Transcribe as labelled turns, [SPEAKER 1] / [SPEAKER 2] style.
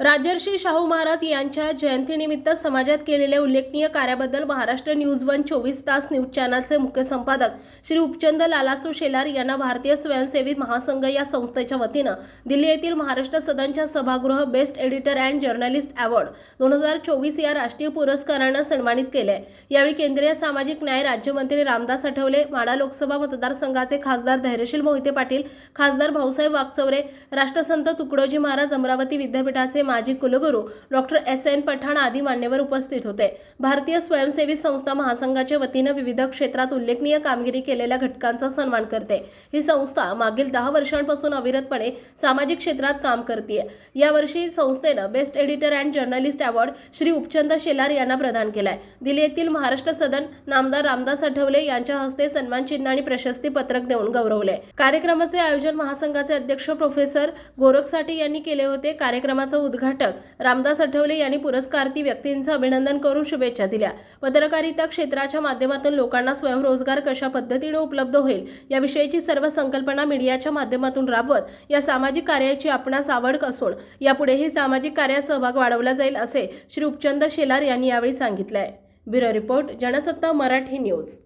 [SPEAKER 1] राजर्षी शाहू महाराज यांच्या जयंतीनिमित्त समाजात केलेल्या उल्लेखनीय कार्याबद्दल महाराष्ट्र न्यूज वन चोवीस तास न्यूज चॅनलचे मुख्य संपादक श्री उपचंद लालासू शेलार यांना भारतीय स्वयंसेवी महासंघ या संस्थेच्या वतीनं दिल्ली येथील महाराष्ट्र सदनच्या सभागृह best editor and journalist award दोन हजार चोवीस या राष्ट्रीय पुरस्कारानं सन्मानित केले यावेळी केंद्रीय सामाजिक न्याय राज्यमंत्री रामदास आठवले माडा लोकसभा मतदारसंघाचे खासदार धैर्यशील मोहिते पाटील खासदार भाऊसाहेब वागचौरे राष्ट्रसंत तुकडोजी महाराज अमरावती विद्यापीठाचे माजी कुलगुरू डॉक्टर एस एन पठाण आदी मान्यवर उपस्थित होते. भारतीय स्वयंसेवी संस्था महासंघाच्या वतीनं विविध क्षेत्रात उल्लेखनीय कामगिरी केलेल्या घटकांचा सन्मान करते. ही संस्था मागील दहा वर्षांपासून अविरतपणे सामाजिक क्षेत्रात काम करते यावर्षी संस्थेनं best editor and journalist award Shri Upchand Shelar यांना प्रदान केलाय. दिल्ली येथील महाराष्ट्र सदन नामदार रामदास आठवले यांच्या हस्ते सन्मान चिन्ह आणि प्रशस्ती पत्रक देऊन गौरवले. कार्यक्रमाचे आयोजन महासंघाचे अध्यक्ष प्रोफेसर गोरखसाठी यांनी केले होते. कार्यक्रमाचं उद्घाटक रामदास आठवले यांनी पुरस्कार्थी व्यक्तींचं अभिनंदन करून शुभेच्छा दिल्या. पत्रकारिता क्षेत्राच्या माध्यमातून लोकांना स्वयंरोजगार कशा पद्धतीने उपलब्ध होईल याविषयीची सर्व संकल्पना मीडियाच्या माध्यमातून राबवत या सामाजिक कार्याची आपणास आवड असून यापुढेही सामाजिक कार्यात सहभाग वाढवला जाईल असे श्री उपचंद शेलार यांनी यावेळी सांगितलंय. Bureau report Jansatta Marathi news.